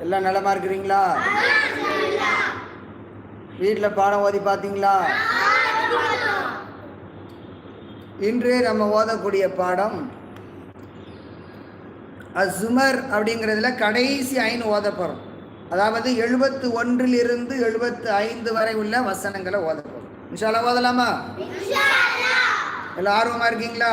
எல்லாம் நலமா இருக்கிறீங்களா? வீட்டில் பாடம் ஓதி பார்த்தீங்களா? இன்று நம்ம ஓதக்கூடிய பாடம் அசுமர் அப்படிங்கிறதுல கடைசி ஐந்து ஓத போகிறோம் அதாவது எழுபத்து ஒன்றிலிருந்து எழுபத்து ஐந்து வரை உள்ள வசனங்களை ஓத போகிறோம் இன்ஷால்லா ஓதலாமா? எல்லாம் ஆர்வமா இருக்கீங்களா?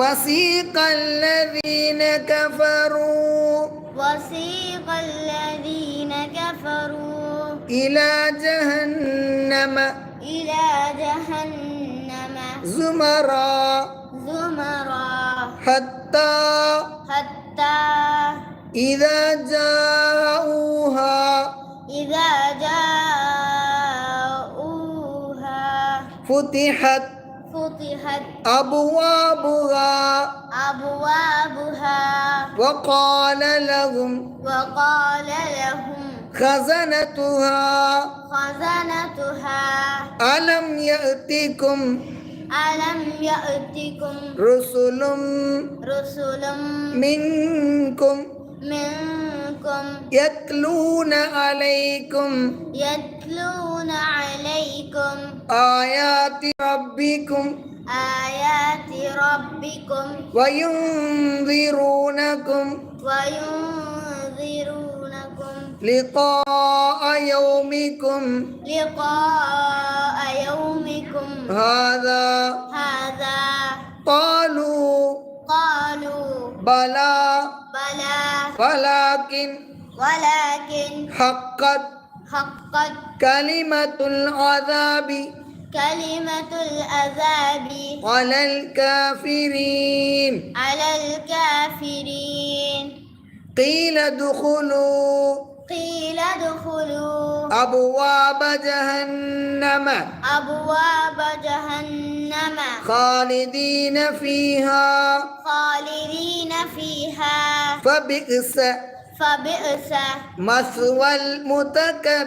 وسيق الذين كفروا وسيق الذين كفروا إلى جهنم. إلى جهنم. زمرا. زمرا. حتى حتى إذا جاءوها. إذا جاءوها. فتحت فتحت أبوابها. أبوابها. وقال لهم وقال لهم خزنتها. خزنتها. ألم يأتكم ألم يأتكم رسل رسل منكم؟ منكم؟ يتلون عليكم. يتلون عليكم. آيات ربكم. آيات ربكم. وينذرونكم. وينذرونكم. لقاء يومكم. لقاء يومكم. هذا هذا بلى بلى ولكن ولكن حقت حقت كلمة العذاب كلمة العذاب على الكافرين على الكافرين قيل ادخلوا قيل ادخلوا أبواب جهنم أبواب جهنم خالدين فيها. خالدين فيها. فبئس فبئس. مثوى المتكبرين.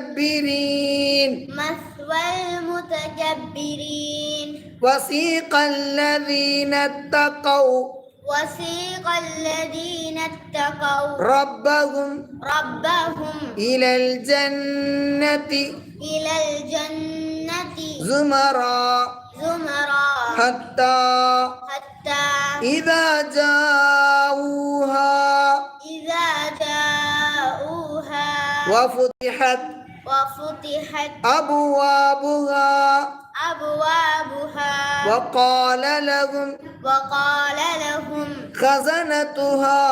مثوى المتكبرين. وسيق الذين اتقوا. وسيق الذين اتقوا. ربهم ربهم. إلى الجنة. إلى الجنة. زمرا زمرا حتى حتى إذا جاءوها. إذا جاءوها. وفتحت وفتحت أبوابها. أبوابها. وقال لهم وقال لهم خزنتها.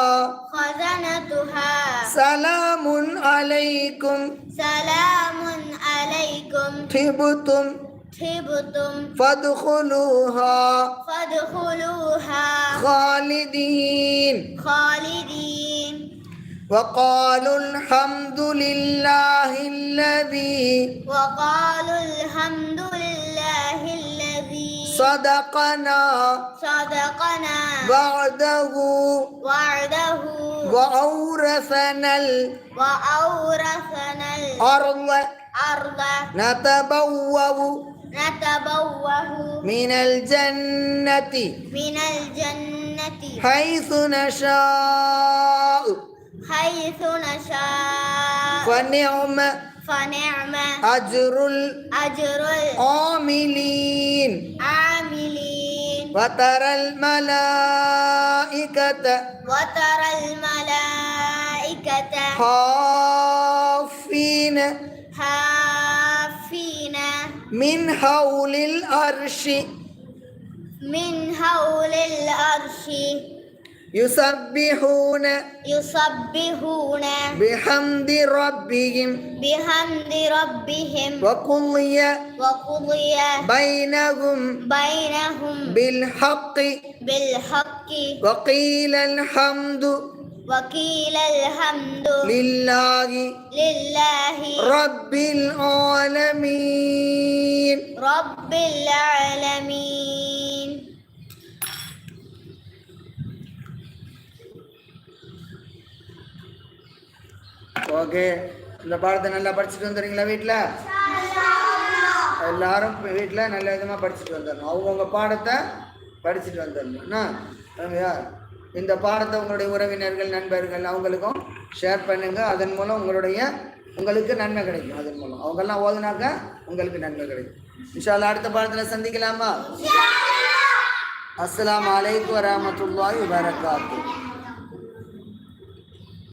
خزنتها. سلام عليكم. سلام عليكم. طبتم طبتم فادخلوها. فادخلوها. خالدين. خالدين. وقالوا الحمد لله الذي وقالوا الحمد لله الذي صدقنا صدقنا وعده. وعده. وأورثنا وأورثنا الأرض الأرض نتبوأ. نتبوه من الجنة. من الجنة. حيث نشاء. حيث نشاء. فنعم فنعم أجر أجر العاملين. العاملين. وترى الملائكة وترى الملائكة حافين. من حول العرش. من حول العرش. يسبحون. يسبحون. بحمد ربهم. بحمد ربهم. وقضي وقضي بينهم. بينهم. بالحق. بالحق. وقيل الحمد. وقيل الحمد லில்லாஹி لله ரப்பில் ஆலமீன் رب العالمين ஓகே இந்த பாடத்தை நல்லா படிச்சுட்டு வந்துடுறீங்களா வீட்டில் எல்லாரும் வீட்டில் நல்ல விதமாக படிச்சுட்டு வந்துடணும் அவங்கவுங்க பாடத்தை படிச்சுட்டு வந்துடணும் என்ன சரியா? இந்த பாடத்தை உங்களுடைய உறவினர்கள் நண்பர்கள் அவங்களுக்கும் ஷேர் பண்ணுங்க. அதன் மூலம் உங்களுடைய உங்களுக்கு நன்மை கிடைக்கும். அதன் மூலம். அவங்கெல்லாம் ஓதுனாக்க உங்களுக்கு நன்மை கிடைக்கும். இன்ஷால்லா அடுத்த பாடத்தில் சந்திக்கலாமா? அஸ்ஸலாமு அலைக்கும் வரஹ்மத்துல்லாஹி வபரகாத்துஹு.